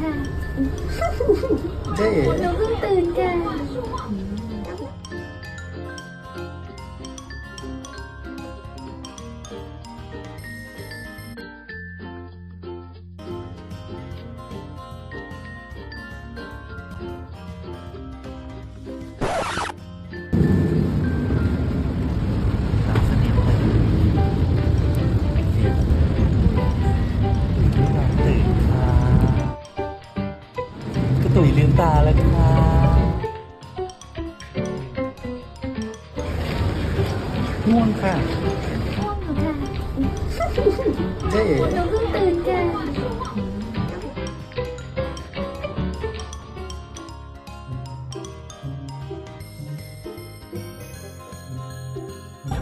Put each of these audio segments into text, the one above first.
ค่ะ เจ๊เอ๋ หนูเพิ่งตื่นค่ะ กระตุยลืมตาแล้วค่ะ ง่วงค่ะง่วงเหรอค่ะเจ๊เอ๋หนูเพิ่งตื่นค่ะ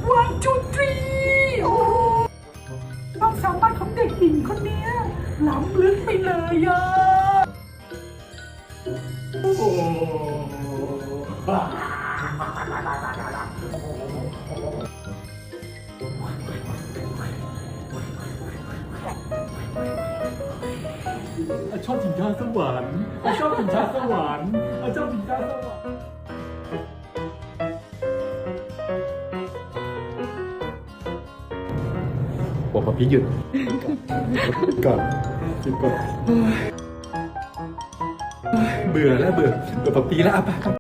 วันจูทรีโอ้โหความสามารถของเด็กหญิงคนนี้ล้ำลึกไปเลยอะ ชอบสินค้าสวรรค์ชอบสินค้าสวรรค์ชอบสินค้าสวรรค์ บอกพอพี่หยุด ก่อนหยุดก่อน เบื่อแล้วเบื่อเบื่อปีแล้วอะ